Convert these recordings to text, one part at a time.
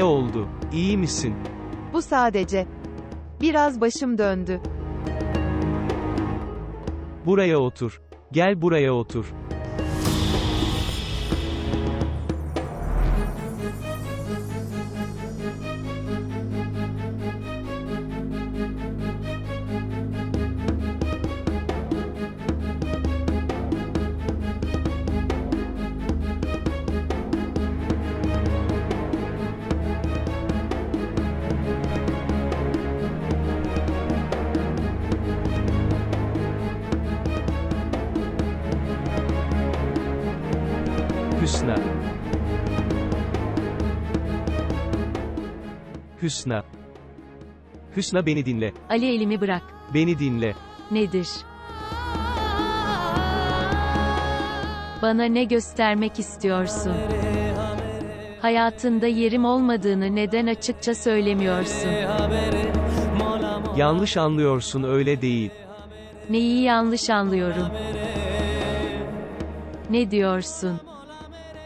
Ne oldu? İyi misin? Bu sadece. Biraz başım döndü. Buraya otur. Gel buraya otur. Hüsna. Hüsna beni dinle. Ali elimi bırak. Beni dinle. Nedir? Bana ne göstermek istiyorsun? Hayatında yerim olmadığını neden açıkça söylemiyorsun? Yanlış anlıyorsun öyle değil. Neyi yanlış anlıyorum? Ne diyorsun?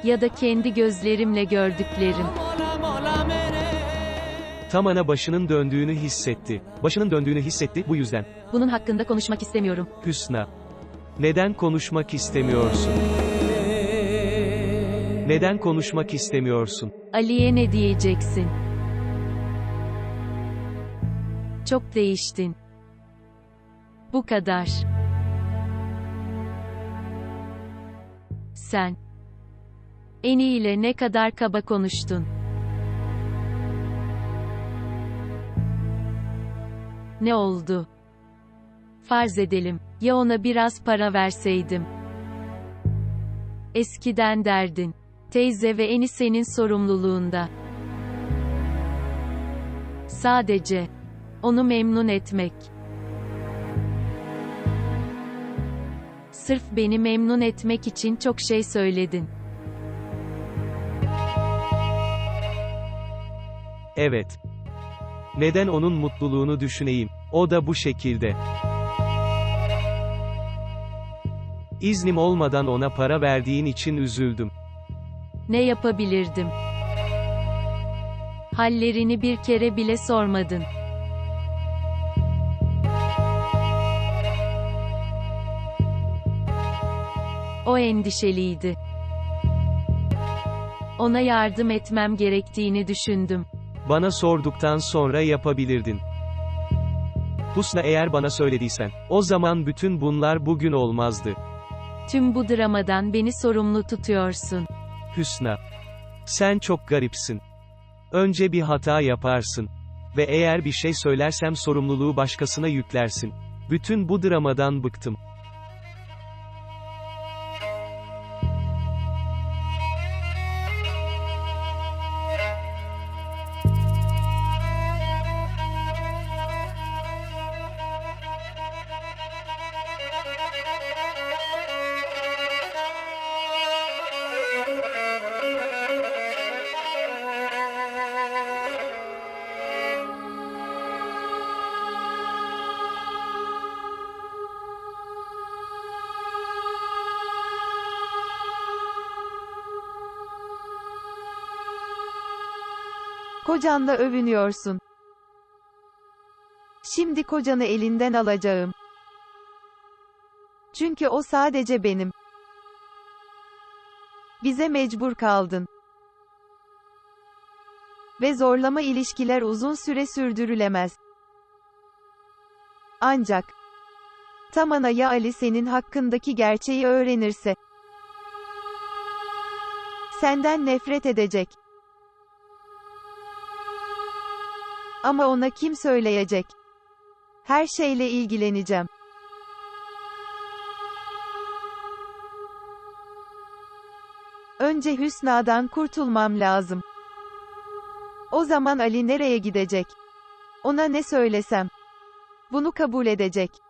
Ya da kendi gözlerimle gördüklerim. Tam ana başının döndüğünü hissetti. Başının döndüğünü hissetti bu yüzden. Bunun hakkında konuşmak istemiyorum. Hüsna. Neden konuşmak istemiyorsun? Neden konuşmak istemiyorsun? Ali'ye ne diyeceksin? Çok değiştin. Bu kadar. Sen. Eni ile ne kadar kaba konuştun. Ne oldu? Farz edelim, ya ona biraz para verseydim. Eskiden derdin. Teyze ve eni senin sorumluluğunda. Sadece onu memnun etmek. Sırf beni memnun etmek için çok şey söyledin. Evet. Neden onun mutluluğunu düşüneyim? O da bu şekilde. İznim olmadan ona para verdiğin için üzüldüm. Ne yapabilirdim? Hallerini bir kere bile sormadın. O endişeliydi. Ona yardım etmem gerektiğini düşündüm. Bana sorduktan sonra yapabilirdin. Husna eğer bana söylediysen, o zaman bütün bunlar bugün olmazdı. Tüm bu dramadan beni sorumlu tutuyorsun. Hüsna. Sen çok garipsin. Önce bir hata yaparsın. Ve eğer bir şey söylersem sorumluluğu başkasına yüklersin. Bütün bu dramadan bıktım. Kocanla övünüyorsun. Şimdi kocanı elinden alacağım. Çünkü o sadece benim. Bize mecbur kaldın. Ve zorlama ilişkiler uzun süre sürdürülemez. Ancak Tamana ya Ali senin hakkındaki gerçeği öğrenirse senden nefret edecek. Ama ona kim söyleyecek? Her şeyle ilgileneceğim. Önce Hüsna'dan kurtulmam lazım. O zaman Ali nereye gidecek? Ona ne söylesem? Bunu kabul edecek.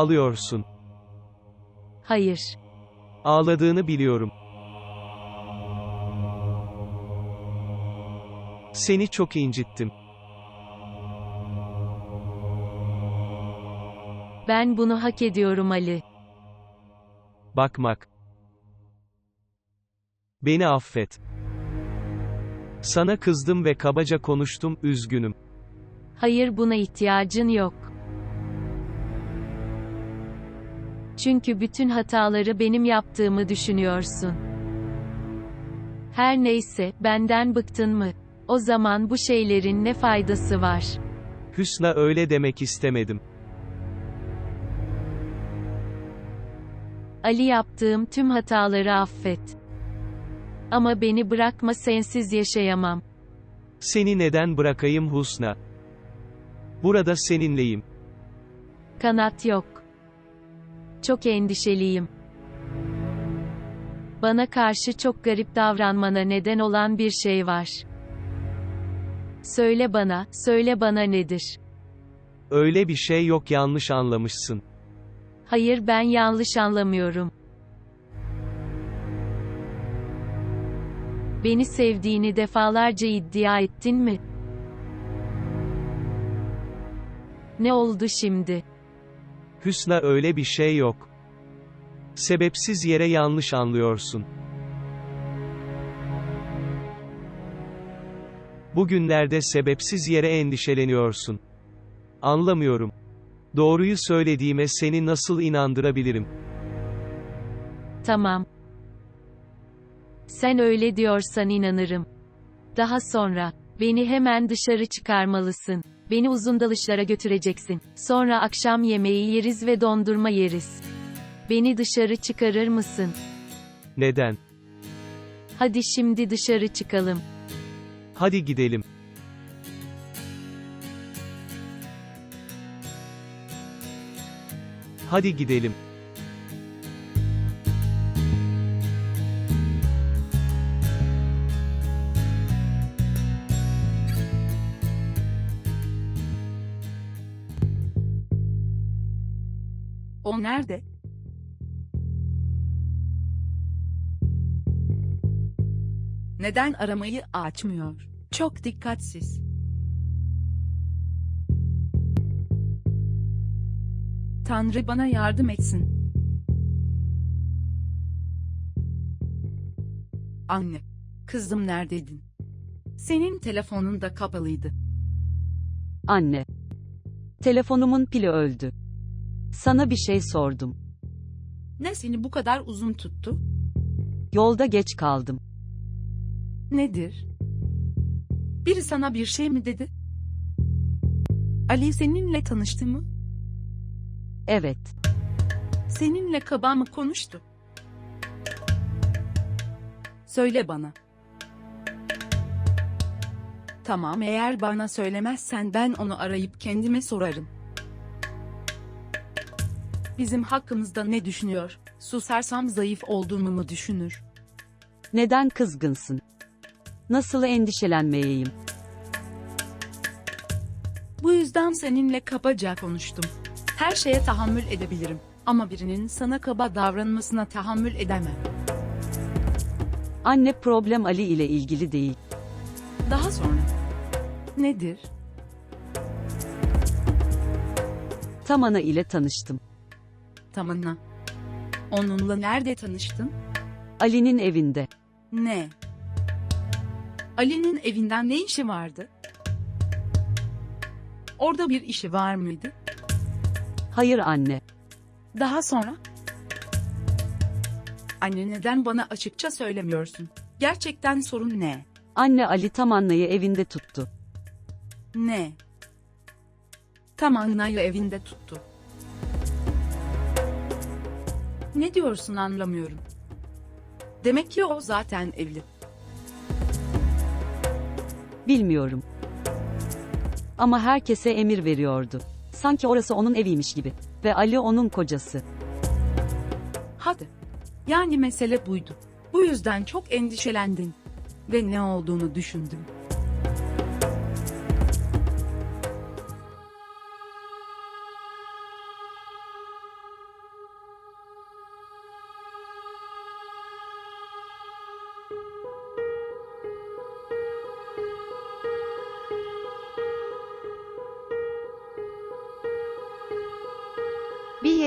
Ağlıyorsun. Hayır. Ağladığını biliyorum. Seni çok incittim. Ben bunu hak ediyorum Ali. Bakmak. Beni affet. Sana kızdım ve kabaca konuştum, üzgünüm. Hayır buna ihtiyacın yok. Çünkü bütün hataları benim yaptığımı düşünüyorsun. Her neyse, benden bıktın mı? O zaman bu şeylerin ne faydası var? Hüsna öyle demek istemedim. Ali yaptığım tüm hataları affet. Ama beni bırakma sensiz yaşayamam. Seni neden bırakayım Husna? Burada seninleyim. Kanat yok. Çok endişeliyim. Bana karşı çok garip davranmana neden olan bir şey var. Söyle bana, söyle bana nedir? Öyle bir şey yok yanlış anlamışsın. Hayır ben yanlış anlamıyorum. Beni sevdiğini defalarca iddia ettin mi? Ne oldu şimdi? Hüsna öyle bir şey yok. Sebepsiz yere yanlış anlıyorsun. Bugünlerde sebepsiz yere endişeleniyorsun. Anlamıyorum. Doğruyu söylediğime seni nasıl inandırabilirim? Tamam. Sen öyle diyorsan inanırım. Daha sonra, beni hemen dışarı çıkarmalısın. Beni uzun dalışlara götüreceksin. Sonra akşam yemeği yeriz ve dondurma yeriz. Beni dışarı çıkarır mısın? Neden? Hadi şimdi dışarı çıkalım. Hadi gidelim. Hadi gidelim. Nerede? Neden aramayı açmıyor? Çok dikkatsiz. Tanrı bana yardım etsin. Anne, kızım neredeydin? Senin telefonun da kapalıydı. Anne. Telefonumun pili öldü. Sana bir şey sordum. Ne seni bu kadar uzun tuttu? Yolda geç kaldım. Nedir? Biri sana bir şey mi dedi? Ali seninle tanıştı mı? Evet. Seninle kaba mı konuştu? Söyle bana. Tamam eğer bana söylemezsen ben onu arayıp kendime sorarım. Bizim hakkımızda ne düşünüyor? Susarsam zayıf olduğumu mu düşünür? Neden kızgınsın? Nasıl endişelenmeyeyim? Bu yüzden seninle kabaca konuştum. Her şeye tahammül edebilirim. Ama birinin sana kaba davranmasına tahammül edemem. Anne problem Ali ile ilgili değil. Daha sonra. Nedir? Tamana ile tanıştım. Tamına. Onunla nerede tanıştın? Ali'nin evinde. Ne? Ali'nin evinden ne işi vardı? Orada bir işi var mıydı? Hayır anne. Daha sonra? Anne neden bana açıkça söylemiyorsun? Gerçekten sorun ne? Anne Ali Tamanna'yı evinde tuttu. Ne? Tam Anna'yı evinde tuttu. Ne diyorsun anlamıyorum. Demek ki o zaten evli. Bilmiyorum. Ama herkese emir veriyordu. Sanki orası onun eviymiş gibi. Ve Ali onun kocası. Hadi. Yani mesele buydu. Bu yüzden çok endişelendin. Ve ne olduğunu düşündüm.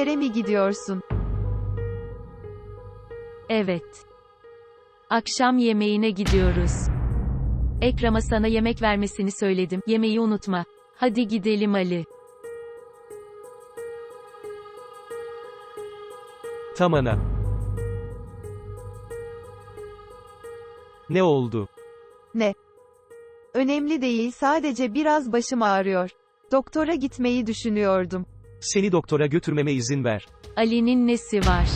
Yere mi gidiyorsun? Evet. Akşam yemeğine gidiyoruz. Ekrem'a sana yemek vermesini söyledim. Yemeği unutma. Hadi gidelim Ali. Tamana. Ne oldu? Ne? Önemli değil, sadece biraz başım ağrıyor. Doktora gitmeyi düşünüyordum. Seni doktora götürmeme izin ver. Ali'nin nesi var?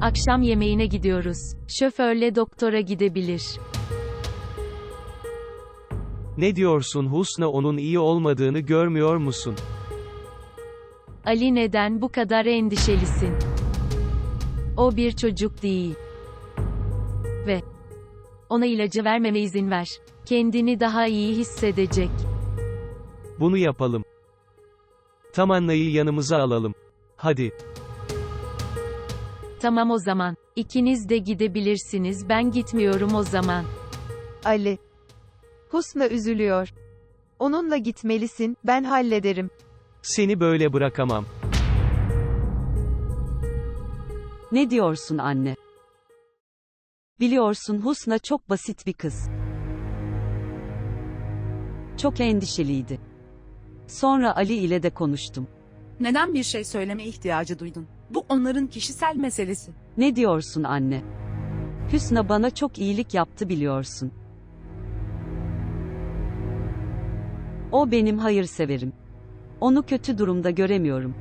Akşam yemeğine gidiyoruz. Şoförle doktora gidebilir. Ne diyorsun Husna onun iyi olmadığını görmüyor musun? Ali neden bu kadar endişelisin? O bir çocuk değil. Ve ona ilacı vermeme izin ver. Kendini daha iyi hissedecek. Bunu yapalım. Tamanna'yı yanımıza alalım. Hadi. Tamam o zaman. İkiniz de gidebilirsiniz. Ben gitmiyorum o zaman. Ali. Husna üzülüyor. Onunla gitmelisin, ben hallederim. Seni böyle bırakamam. Ne diyorsun anne? Biliyorsun Husna çok basit bir kız. Çok endişeliydi. Sonra Ali ile de konuştum. Neden bir şey söyleme ihtiyacı duydun? Bu onların kişisel meselesi. Ne diyorsun anne? Hüsna bana çok iyilik yaptı biliyorsun. O benim hayırseverim. Onu kötü durumda göremiyorum.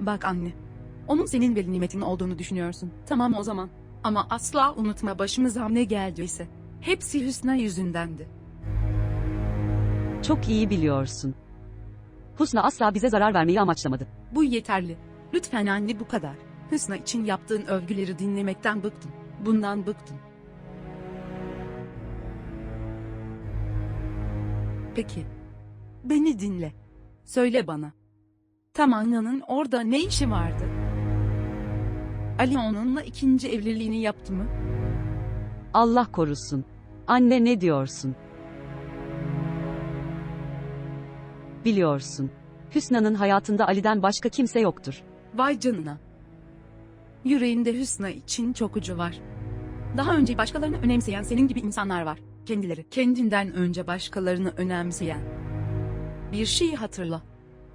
Bak anne. Onun senin veli nimetin olduğunu düşünüyorsun. Tamam o zaman. Ama asla unutma başımıza ne geldiyse. Hepsi Hüsna yüzündendi. Çok iyi biliyorsun. Husna asla bize zarar vermeyi amaçlamadı. Bu yeterli. Lütfen anne bu kadar. Hüsna için yaptığın övgüleri dinlemekten bıktım. Bundan bıktım. Peki. Beni dinle. Söyle bana. Tamanna'nın orada ne işi vardı? Ali onunla ikinci evliliğini yaptı mı? Allah korusun. Anne ne diyorsun? Biliyorsun. Hüsna'nın hayatında Ali'den başka kimse yoktur. Vay canına. Yüreğinde Hüsna için çok ucu var. Daha önce başkalarını önemseyen senin gibi insanlar var. Kendileri kendinden önce başkalarını önemseyen. Bir şeyi hatırla.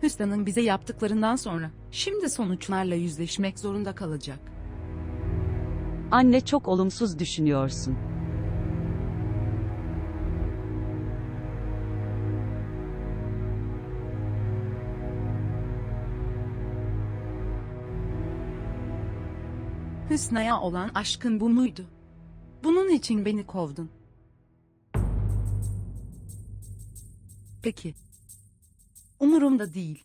Hüsna'nın bize yaptıklarından sonra şimdi sonuçlarla yüzleşmek zorunda kalacak. Anne çok olumsuz düşünüyorsun. Hüsna'ya olan aşkın bu muydu? Bunun için beni kovdun. Peki. Umurumda değil.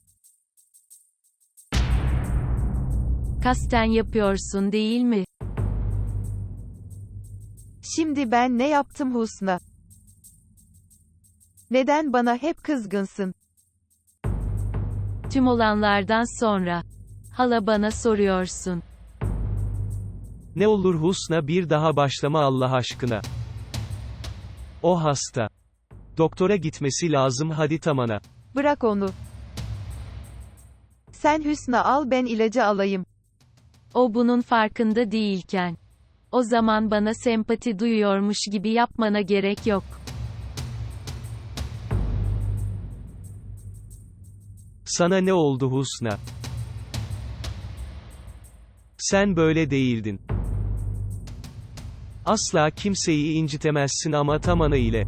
Kasten yapıyorsun değil mi? Şimdi ben ne yaptım Husna? Neden bana hep kızgınsın? Tüm olanlardan sonra. Hala bana soruyorsun. Ne olur Husna bir daha başlama Allah aşkına. O hasta. Doktora gitmesi lazım hadi Tamana. Bırak onu. Sen Hüsna al ben ilacı alayım. O bunun farkında değilken. O zaman bana sempati duyuyormuş gibi yapmana gerek yok. Sana ne oldu Husna? Sen böyle değildin. Asla kimseyi incitemezsin ama Tamana ile.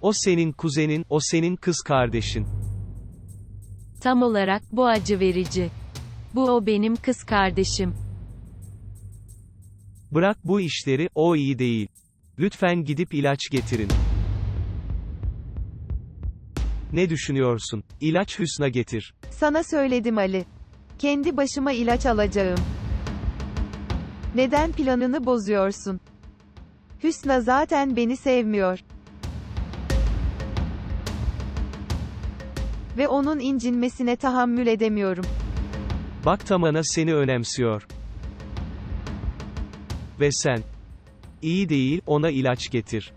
O senin kuzenin, o senin kız kardeşin. Tam olarak bu acı verici. Bu o benim kız kardeşim. Bırak bu işleri, o iyi değil. Lütfen gidip ilaç getirin. Ne düşünüyorsun? İlaç Hüsna getir. Sana söyledim Ali. Kendi başıma ilaç alacağım. Neden planını bozuyorsun? Hüsna zaten beni sevmiyor. Ve onun incinmesine tahammül edemiyorum. Bak Tamana seni önemsiyor. Ve sen. İyi değil, ona ilaç getir.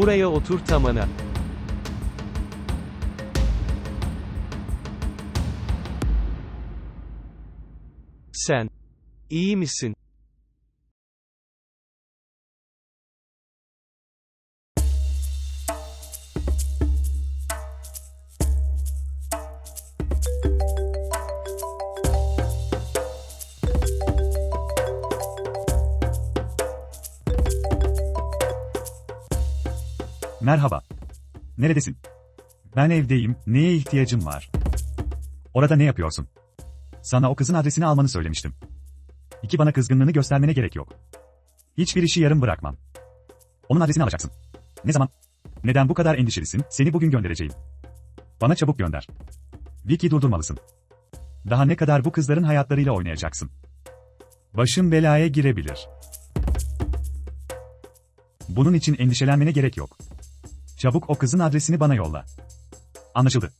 Buraya otur Tamana. Sen. iyi misin? Merhaba. Neredesin? Ben evdeyim, neye ihtiyacım var? Orada ne yapıyorsun? Sana o kızın adresini almanı söylemiştim. İki bana kızgınlığını göstermene gerek yok. Hiçbir işi yarım bırakmam. Onun adresini alacaksın. Ne zaman? Neden bu kadar endişelisin? Seni bugün göndereceğim. Bana çabuk gönder. Vicky durdurmalısın. Daha ne kadar bu kızların hayatlarıyla oynayacaksın? Başın belaya girebilir. Bunun için endişelenmene gerek yok. Çabuk o kızın adresini bana yolla. Anlaşıldı.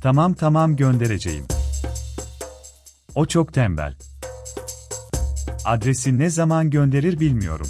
Tamam tamam göndereceğim. O çok tembel. Adresi ne zaman gönderir bilmiyorum.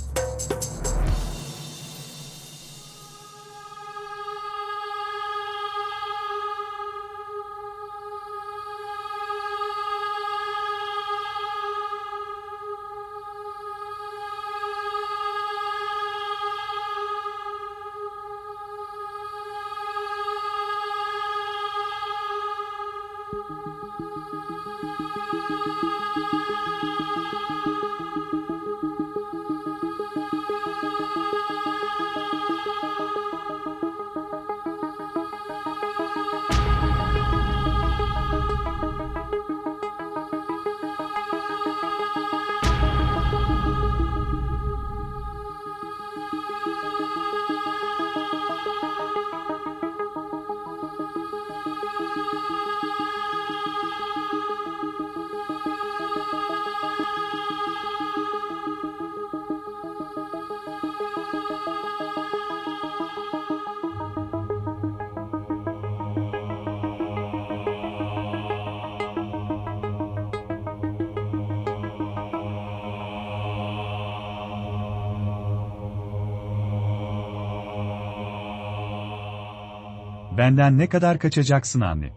Benden ne kadar kaçacaksın anne?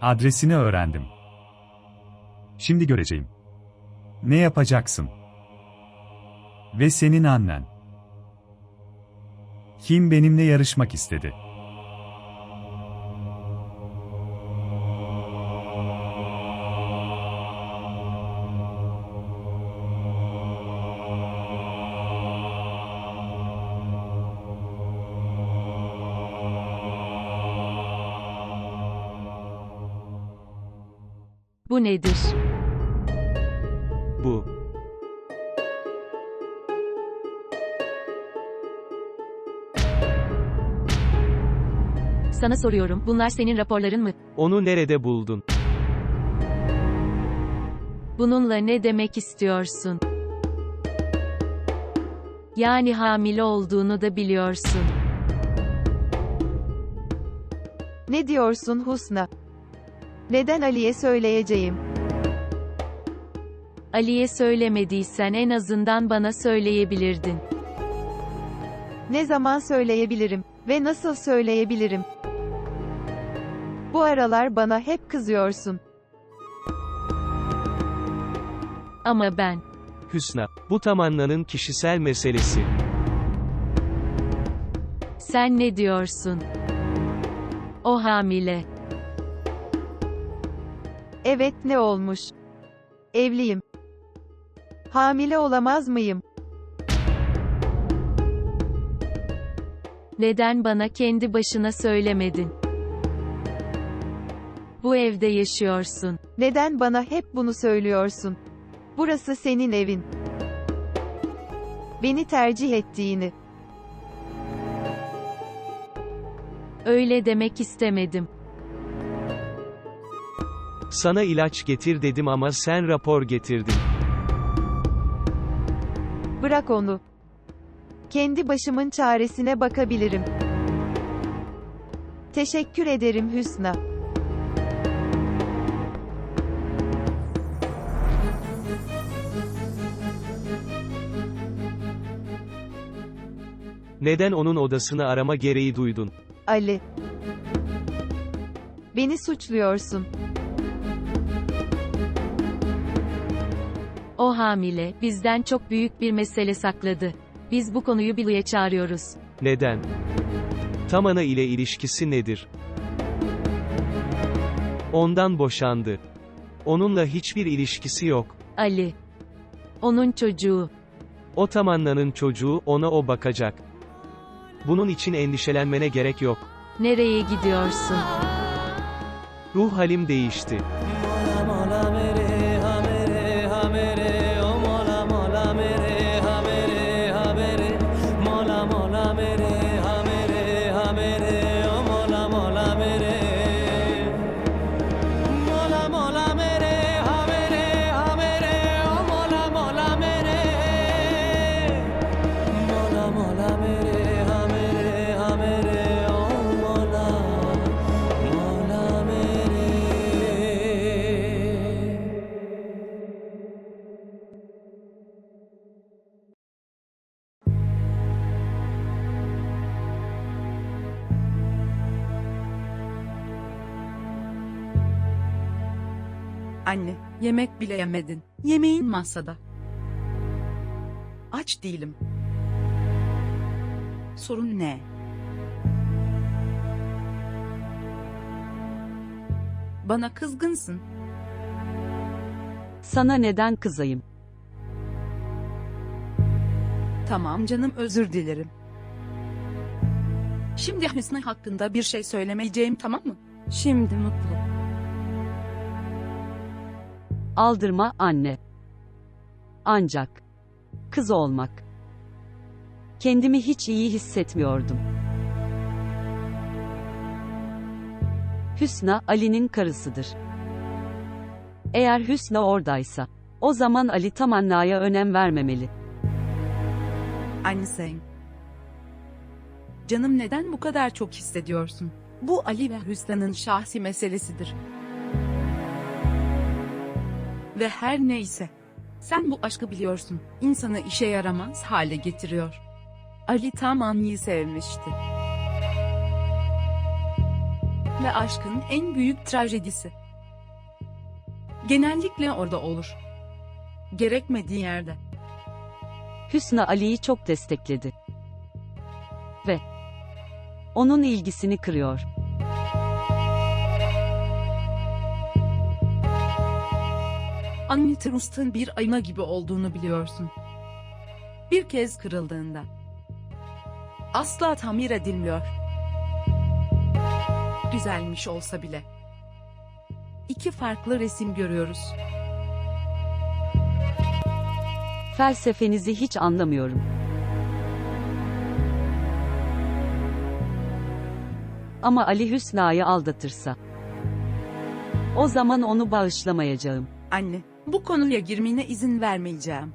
Adresini öğrendim. Şimdi göreceğim. Ne yapacaksın? Ve senin annen. Kim benimle yarışmak istedi? Bu nedir? Bu. Sana soruyorum, bunlar senin raporların mı? Onu nerede buldun? Bununla ne demek istiyorsun? Yani hamile olduğunu da biliyorsun. Ne diyorsun Husna? Neden Ali'ye söyleyeceğim? Ali'ye söylemediysen en azından bana söyleyebilirdin. Ne zaman söyleyebilirim ve nasıl söyleyebilirim? Bu aralar bana hep kızıyorsun. Ama ben, Hüsna. Bu Tamanna'nın kişisel meselesi. sen ne diyorsun? O hamile. Evet ne olmuş? Evliyim. Hamile olamaz mıyım? Neden bana kendi başına söylemedin? Bu evde yaşıyorsun. Neden bana hep bunu söylüyorsun? Burası senin evin. Beni tercih ettiğini. Öyle demek istemedim. Sana ilaç getir dedim ama sen rapor getirdin. Bırak onu. Kendi başımın çaresine bakabilirim. Teşekkür ederim Hüsna. Neden onun odasını arama gereği duydun? Ali. Beni suçluyorsun. O hamile, bizden çok büyük bir mesele sakladı. Biz bu konuyu Bilu'ya çağırıyoruz. Neden? Tamana ile ilişkisi nedir? Ondan boşandı. Onunla hiçbir ilişkisi yok. Ali. Onun çocuğu. O Tamanna'nın çocuğu, ona o bakacak. Bunun için endişelenmene gerek yok. Nereye gidiyorsun? Ruh halim değişti. Anne, yemek bile yemedin. Yemeğin masada. Aç değilim. Sorun ne? Bana kızgınsın. Sana neden kızayım? Tamam canım özür dilerim. Şimdi Hüsnü hakkında bir şey söylemeyeceğim tamam mı? Şimdi mutlu. Aldırma anne. Ancak kız olmak. Kendimi hiç iyi hissetmiyordum. Hüsna Ali'nin karısıdır. Eğer Hüsna oradaysa, o zaman Ali Tamanna'ya önem vermemeli. Anne sen. Canım neden bu kadar çok hissediyorsun? Bu Ali ve Hüsna'nın şahsi meselesidir. Ve her neyse. Sen bu aşkı biliyorsun. İnsanı işe yaramaz hale getiriyor. Ali Taman'ı sevmişti. Ve aşkın en büyük trajedisi. Genellikle orada olur. Gerekmediği yerde. Hüsna Ali'yi çok destekledi. Ve onun ilgisini kırıyor. Anne Trust'un bir ayna gibi olduğunu biliyorsun. Bir kez kırıldığında asla tamir edilmiyor. Güzelmiş olsa bile. İki farklı resim görüyoruz. Felsefenizi hiç anlamıyorum. Ama Ali Hüsna'yı aldatırsa, o zaman onu bağışlamayacağım. Anne, bu konuya girmene izin vermeyeceğim.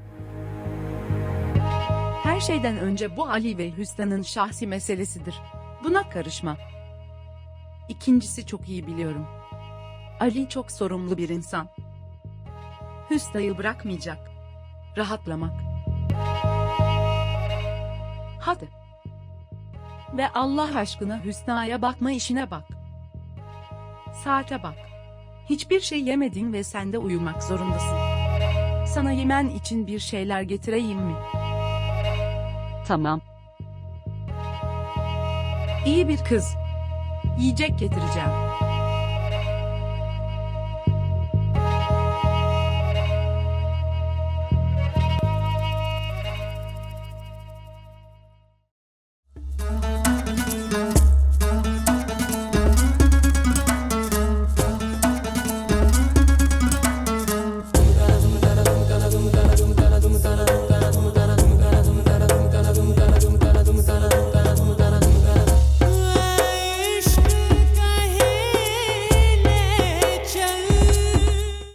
Her şeyden önce bu Ali ve Hüsna'nın şahsi meselesidir. Buna karışma. İkincisi çok iyi biliyorum. Ali çok sorumlu bir insan. Hüsna'yı bırakmayacak. Rahatlamak. Hadi. Ve Allah aşkına Hüsna'ya bakma işine bak. Saate bak. Hiçbir şey yemedin ve sen de uyumak zorundasın. Sana yemen için bir şeyler getireyim mi? Tamam, İyi bir kız. Yiyecek getireceğim.